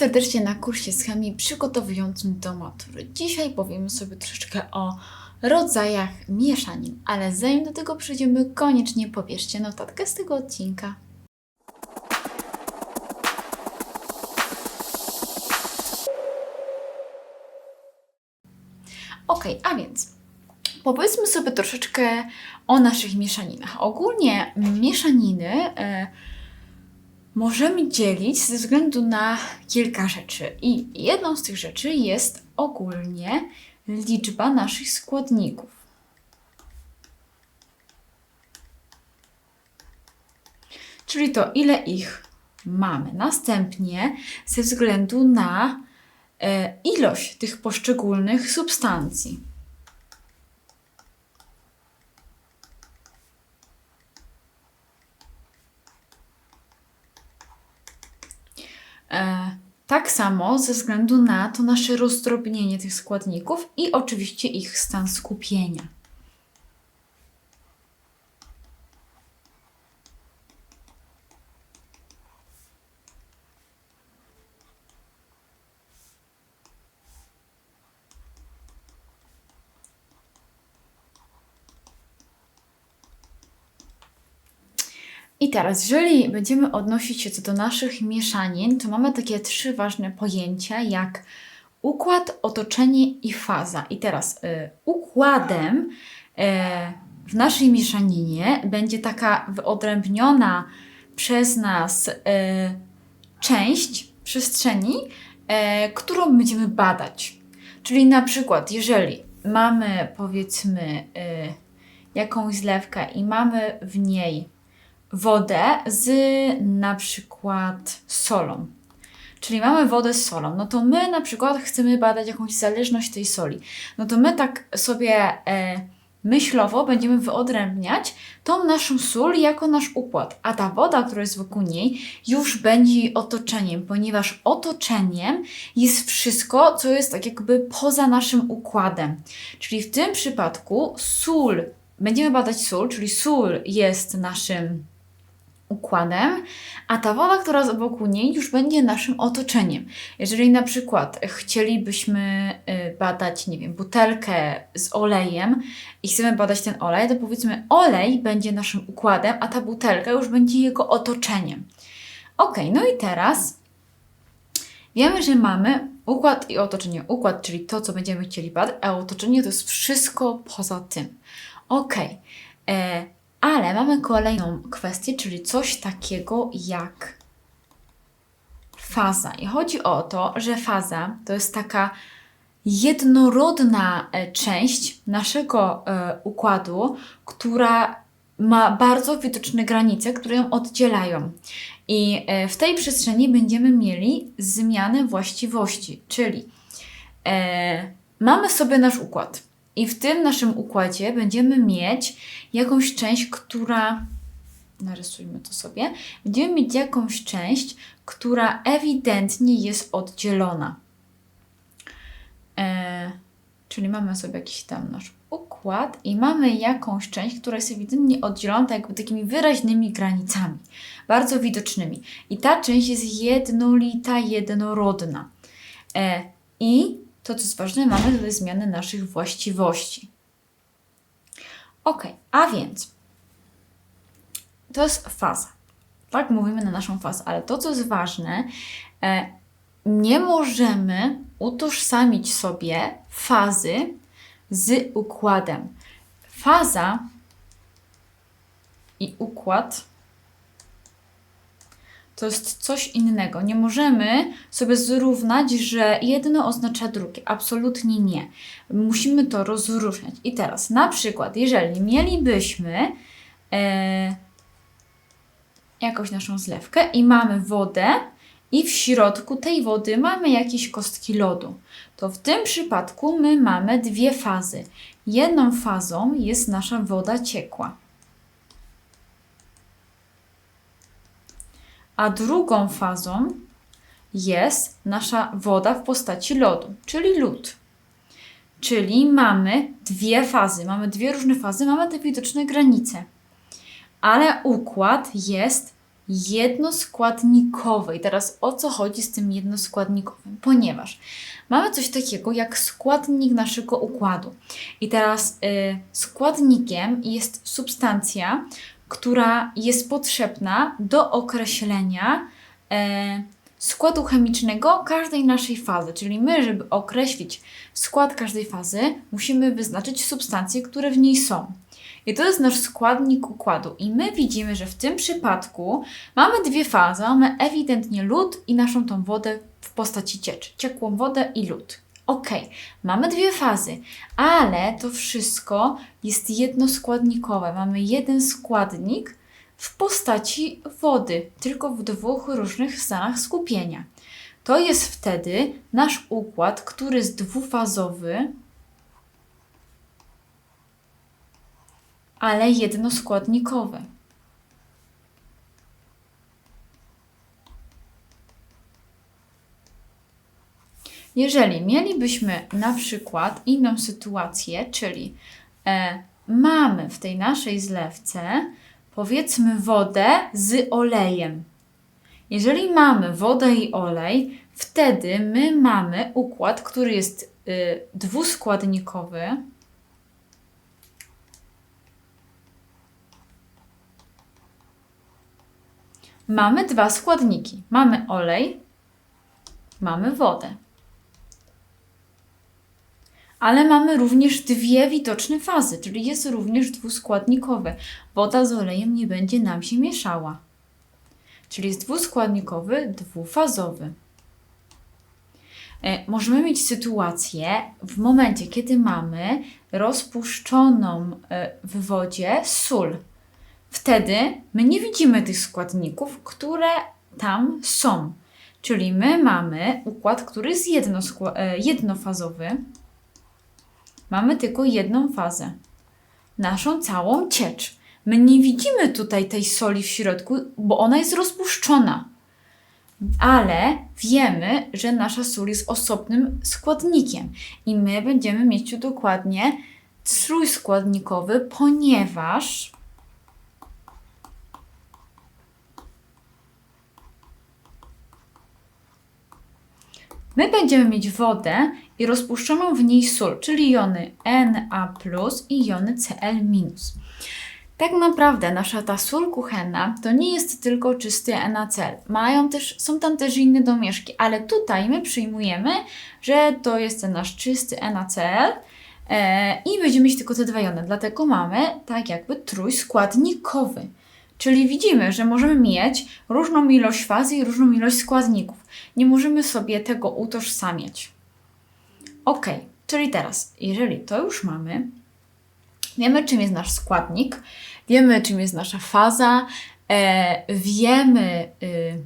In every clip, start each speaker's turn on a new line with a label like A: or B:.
A: serdecznie na kursie z chemii przygotowującym do matury. Dzisiaj powiemy sobie troszeczkę o rodzajach mieszanin, ale zanim do tego przejdziemy, koniecznie pobierzcie notatkę z tego odcinka. Ok, a więc powiedzmy sobie troszeczkę o naszych mieszaninach. Ogólnie mieszaniny e, możemy dzielić ze względu na kilka rzeczy. I jedną z tych rzeczy jest ogólnie liczba naszych składników. Czyli to, ile ich mamy. Następnie ze względu na e, ilość tych poszczególnych substancji. E, samo ze względu na to nasze rozdrobnienie tych składników i oczywiście ich stan skupienia. I teraz, jeżeli będziemy odnosić się co do naszych mieszanin, to mamy takie trzy ważne pojęcia, jak układ, otoczenie i faza. I teraz y, układem y, w naszej mieszaninie będzie taka wyodrębniona przez nas y, część przestrzeni, y, którą będziemy badać. Czyli na przykład, jeżeli mamy powiedzmy y, jakąś zlewkę i mamy w niej wodę z na przykład solą. Czyli mamy wodę z solą, no to my na przykład chcemy badać jakąś zależność tej soli. No to my tak sobie e, myślowo będziemy wyodrębniać tą naszą sól jako nasz układ, a ta woda, która jest wokół niej, już będzie jej otoczeniem, ponieważ otoczeniem jest wszystko, co jest tak jakby poza naszym układem. Czyli w tym przypadku sól, będziemy badać sól, czyli sól jest naszym układem, a ta woda, która jest wokół niej, już będzie naszym otoczeniem. Jeżeli na przykład chcielibyśmy y, badać, nie wiem, butelkę z olejem i chcemy badać ten olej, to powiedzmy, olej będzie naszym układem, a ta butelka już będzie jego otoczeniem. Ok, no i teraz wiemy, że mamy układ i otoczenie. Układ, czyli to, co będziemy chcieli badać, a otoczenie to jest wszystko poza tym. Ok. Ale mamy kolejną kwestię, czyli coś takiego jak faza. I chodzi o to, że faza to jest taka jednorodna e, część naszego e, układu, która ma bardzo widoczne granice, które ją oddzielają. I e, w tej przestrzeni będziemy mieli zmianę właściwości, czyli mamy sobie nasz układ. I w tym naszym układzie będziemy mieć jakąś część, która. Narysujmy to sobie. Będziemy mieć jakąś część, która ewidentnie jest oddzielona. E, czyli mamy sobie jakiś tam nasz układ i mamy jakąś część, która jest ewidentnie oddzielona tak jakby takimi wyraźnymi granicami, bardzo widocznymi. I ta część jest jednolita, jednorodna. E, I to, co jest ważne, mamy tutaj zmiany naszych właściwości. Ok, a więc to jest faza. Tak mówimy na naszą fazę, ale to, co jest ważne, e, nie możemy utożsamić sobie fazy z układem. Faza i układ to jest coś innego. Nie możemy sobie zrównać, że jedno oznacza drugie. Absolutnie nie. Musimy to rozróżniać. I teraz, na przykład, jeżeli mielibyśmy e, jakąś naszą zlewkę i mamy wodę, i w środku tej wody mamy jakieś kostki lodu, to w tym przypadku my mamy dwie fazy. Jedną fazą jest nasza woda ciekła. A drugą fazą jest nasza woda w postaci lodu, czyli lód. Czyli mamy dwie fazy, mamy dwie różne fazy, mamy te widoczne granice. Ale układ jest jednoskładnikowy. I teraz o co chodzi z tym jednoskładnikowym? Ponieważ mamy coś takiego jak składnik naszego układu. I teraz y, składnikiem jest substancja, która jest potrzebna do określenia e, składu chemicznego każdej naszej fazy. Czyli my, żeby określić skład każdej fazy, musimy wyznaczyć substancje, które w niej są. I to jest nasz składnik układu. I my widzimy, że w tym przypadku mamy dwie fazy. Mamy ewidentnie lód i naszą tą wodę w postaci cieczy. Ciekłą wodę i lód. Ok, mamy dwie fazy, ale to wszystko jest jednoskładnikowe. Mamy jeden składnik w postaci wody, tylko w dwóch różnych stanach skupienia. To jest wtedy nasz układ, który jest dwufazowy, ale jednoskładnikowy. Jeżeli mielibyśmy na przykład inną sytuację, czyli e, mamy w tej naszej zlewce powiedzmy wodę z olejem. Jeżeli mamy wodę i olej, wtedy my mamy układ, który jest y, dwuskładnikowy. Mamy dwa składniki. Mamy olej, mamy wodę ale mamy również dwie widoczne fazy, czyli jest również dwuskładnikowe. Woda z olejem nie będzie nam się mieszała. Czyli jest dwuskładnikowy, dwufazowy. E, możemy mieć sytuację w momencie, kiedy mamy rozpuszczoną e, w wodzie sól. Wtedy my nie widzimy tych składników, które tam są. Czyli my mamy układ, który jest e, jednofazowy, mamy tylko jedną fazę. Naszą całą ciecz. My nie widzimy tutaj tej soli w środku, bo ona jest rozpuszczona. Ale wiemy, że nasza sól jest osobnym składnikiem i my będziemy mieć tu dokładnie trójskładnikowy, ponieważ my będziemy mieć wodę i rozpuszczoną w niej sól, czyli jony Na i jony Cl-. Tak naprawdę nasza ta sól kuchenna to nie jest tylko czysty NaCl. Mają też, są tam też inne domieszki, ale tutaj my przyjmujemy, że to jest ten nasz czysty NaCl e, i będziemy mieć tylko te dwa jony. Dlatego mamy tak jakby trójskładnikowy. Czyli widzimy, że możemy mieć różną ilość fazy i różną ilość składników. Nie możemy sobie tego utożsamiać. Ok, czyli teraz, jeżeli to już mamy, wiemy czym jest nasz składnik, wiemy czym jest nasza faza, e, wiemy y,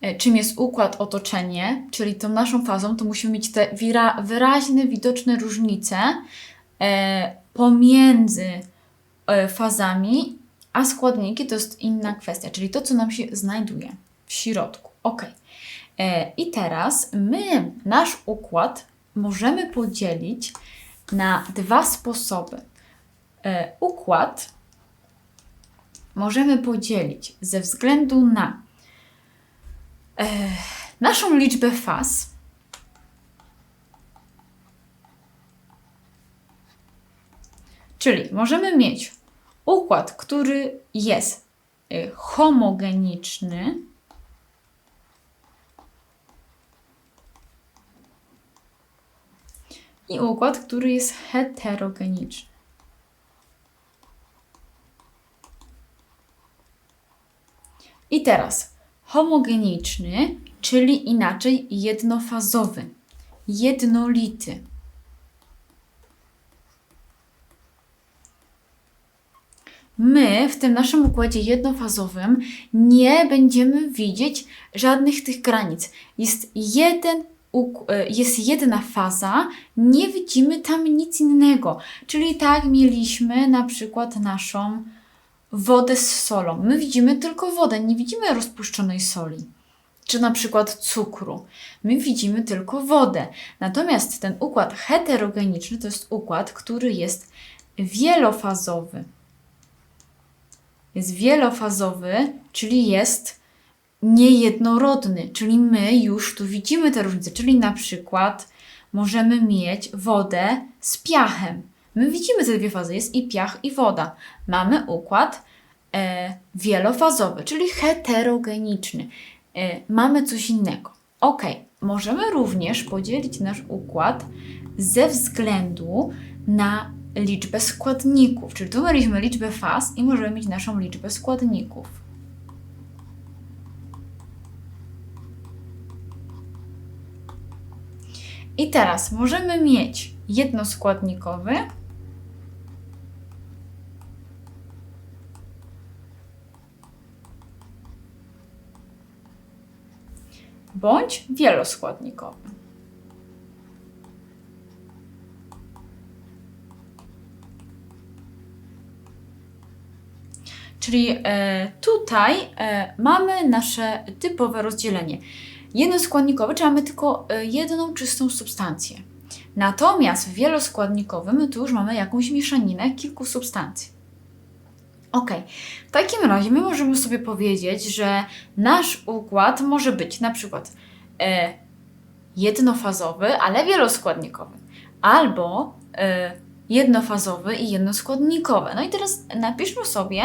A: e, czym jest układ otoczenie, czyli tą naszą fazą, to musimy mieć te wyraźne, widoczne różnice e, pomiędzy e, fazami, a składniki to jest inna kwestia, czyli to, co nam się znajduje w środku. Ok. E, I teraz my nasz układ możemy podzielić na dwa sposoby. E, układ możemy podzielić ze względu na e, naszą liczbę faz. Czyli możemy mieć układ, który jest homogeniczny, i układ, który jest heterogeniczny. I teraz homogeniczny, czyli inaczej jednofazowy, jednolity. My w tym naszym układzie jednofazowym nie będziemy widzieć żadnych tych granic. Jest jeden E, jest jedna faza, nie widzimy tam nic innego. Czyli tak mieliśmy na przykład naszą wodę z solą. My widzimy tylko wodę, nie widzimy rozpuszczonej soli. Czy na przykład cukru. My widzimy tylko wodę. Natomiast ten układ heterogeniczny to jest układ, który jest wielofazowy. Jest wielofazowy, czyli jest niejednorodny, czyli my już tu widzimy te różnice, czyli na przykład możemy mieć wodę z piachem. My widzimy te dwie fazy, jest i piach, i woda. Mamy układ e, wielofazowy, czyli heterogeniczny. E, mamy coś innego. Ok, możemy również podzielić nasz układ ze względu na liczbę składników. Czyli tu mieliśmy liczbę faz i możemy mieć naszą liczbę składników. I teraz możemy mieć jednoskładnikowy bądź wieloskładnikowy. Czyli e, tutaj e, mamy nasze typowe rozdzielenie. Jednoskładnikowy, czyli mamy tylko e, jedną czystą substancję. Natomiast w wieloskładnikowym tu już mamy jakąś mieszaninę kilku substancji. Ok, w takim razie my możemy sobie powiedzieć, że nasz układ może być na przykład e, jednofazowy, ale wieloskładnikowy, albo e, jednofazowy i jednoskładnikowy. No i teraz napiszmy sobie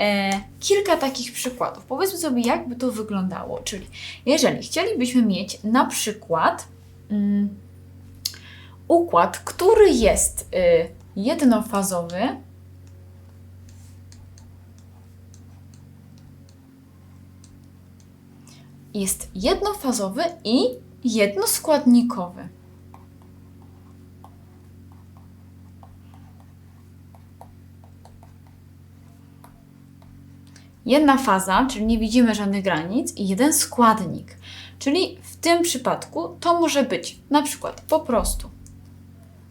A: e, kilka takich przykładów. Powiedzmy sobie, jakby to wyglądało. Czyli jeżeli chcielibyśmy mieć na przykład mm, układ, który jest y, jednofazowy, jest jednofazowy i jednoskładnikowy. Jedna faza, czyli nie widzimy żadnych granic, i jeden składnik. Czyli w tym przypadku to może być na przykład po prostu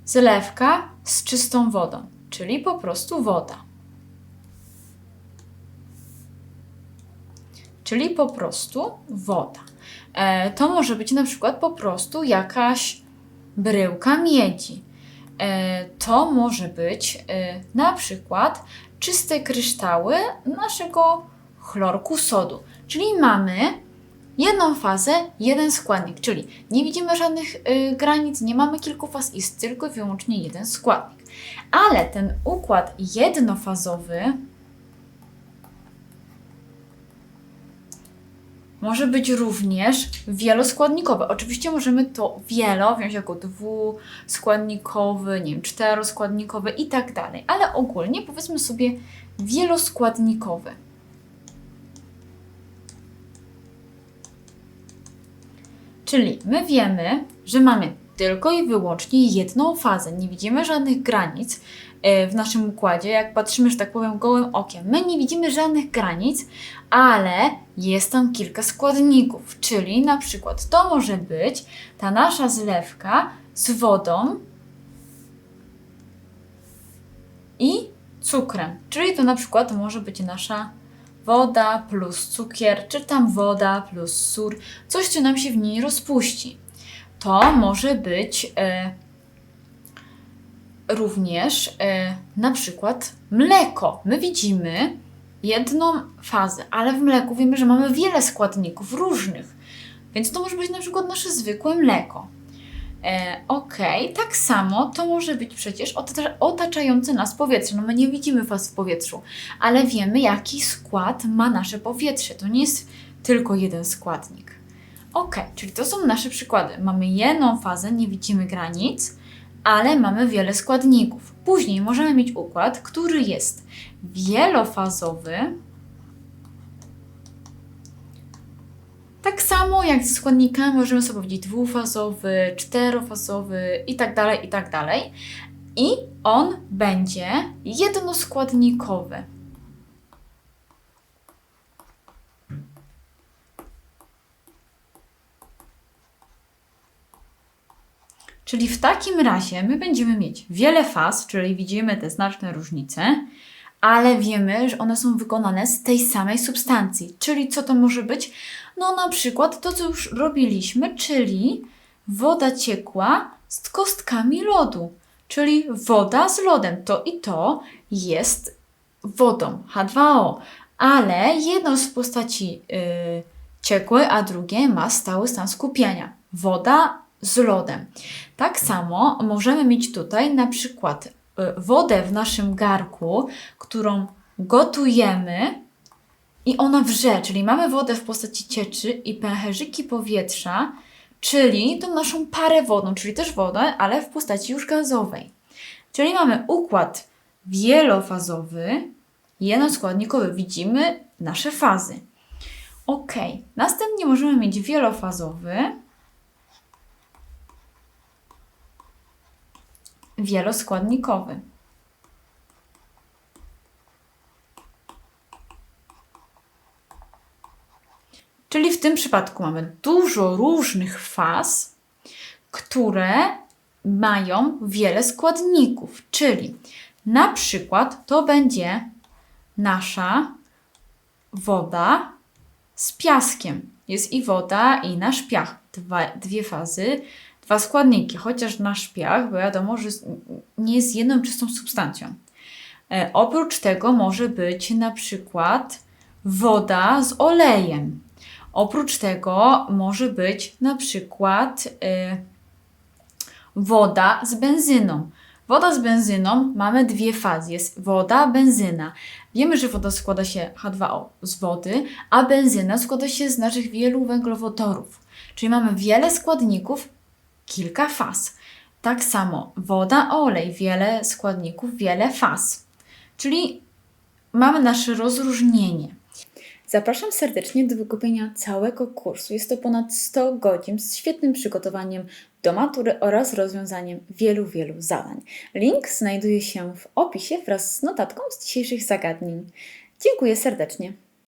A: zlewka z czystą wodą, czyli po prostu woda. Czyli po prostu woda. E, to może być na przykład po prostu jakaś bryłka miedzi. E, to może być e, na przykład czyste kryształy naszego chlorku sodu. Czyli mamy jedną fazę, jeden składnik, czyli nie widzimy żadnych y, granic, nie mamy kilku faz, jest tylko i wyłącznie jeden składnik. Ale ten układ jednofazowy może być również wieloskładnikowy. Oczywiście możemy to wielo wziąć jako dwuskładnikowy, nie wiem, czteroskładnikowy i tak dalej, ale ogólnie powiedzmy sobie wieloskładnikowy. Czyli my wiemy, że mamy tylko i wyłącznie jedną fazę. Nie widzimy żadnych granic e, w naszym układzie. Jak patrzymy, że tak powiem, gołym okiem, my nie widzimy żadnych granic, ale jest tam kilka składników. Czyli na przykład to może być ta nasza zlewka z wodą i cukrem. Czyli to na przykład może być nasza woda plus cukier, czy tam woda plus sól, coś, co nam się w niej rozpuści. To może być e, również e, na przykład mleko. My widzimy jedną fazę, ale w mleku wiemy, że mamy wiele składników różnych. Więc to może być na przykład nasze zwykłe mleko. E, ok, tak samo to może być przecież otaczające nas powietrze. No my nie widzimy faz w powietrzu, ale wiemy, jaki skład ma nasze powietrze. To nie jest tylko jeden składnik. Ok, czyli to są nasze przykłady. Mamy jedną fazę, nie widzimy granic, ale mamy wiele składników. Później możemy mieć układ, który jest wielofazowy, Tak samo jak ze składnikami możemy sobie powiedzieć dwufazowy, czterofazowy i tak dalej, i tak. I on będzie jednoskładnikowy. Czyli w takim razie my będziemy mieć wiele faz, czyli widzimy te znaczne różnice, ale wiemy, że one są wykonane z tej samej substancji. Czyli co to może być? No na przykład to, co już robiliśmy, czyli woda ciekła z kostkami lodu, czyli woda z lodem. To i to jest wodą, H2O, ale jedno w postaci y, ciekłej, a drugie ma stały stan skupienia. Woda z lodem. Tak samo możemy mieć tutaj na przykład y, wodę w naszym garku, którą gotujemy i ona wrze, czyli mamy wodę w postaci cieczy i pęcherzyki powietrza, czyli tą naszą parę wodną, czyli też wodę, ale w postaci już gazowej. Czyli mamy układ wielofazowy, jednoskładnikowy. Widzimy nasze fazy. Ok, następnie możemy mieć wielofazowy, wieloskładnikowy. Czyli w tym przypadku mamy dużo różnych faz, które mają wiele składników. Czyli na przykład to będzie nasza woda z piaskiem. Jest i woda, i nasz piach. Dwa, dwie fazy, dwa składniki. Chociaż nasz piach, bo wiadomo, że nie jest jedną czystą substancją. E, oprócz tego może być na przykład woda z olejem. Oprócz tego może być na przykład y, woda z benzyną. Woda z benzyną mamy dwie fazy. Jest woda, benzyna. Wiemy, że woda składa się H2O z wody, a benzyna składa się z naszych wielu węglowodorów. Czyli mamy wiele składników, kilka faz. Tak samo woda, olej, wiele składników, wiele faz. Czyli mamy nasze rozróżnienie. Zapraszam serdecznie do wykupienia całego kursu. Jest to ponad 100 godzin z świetnym przygotowaniem do matury oraz rozwiązaniem wielu, wielu zadań. Link znajduje się w opisie wraz z notatką z dzisiejszych zagadnień. Dziękuję serdecznie.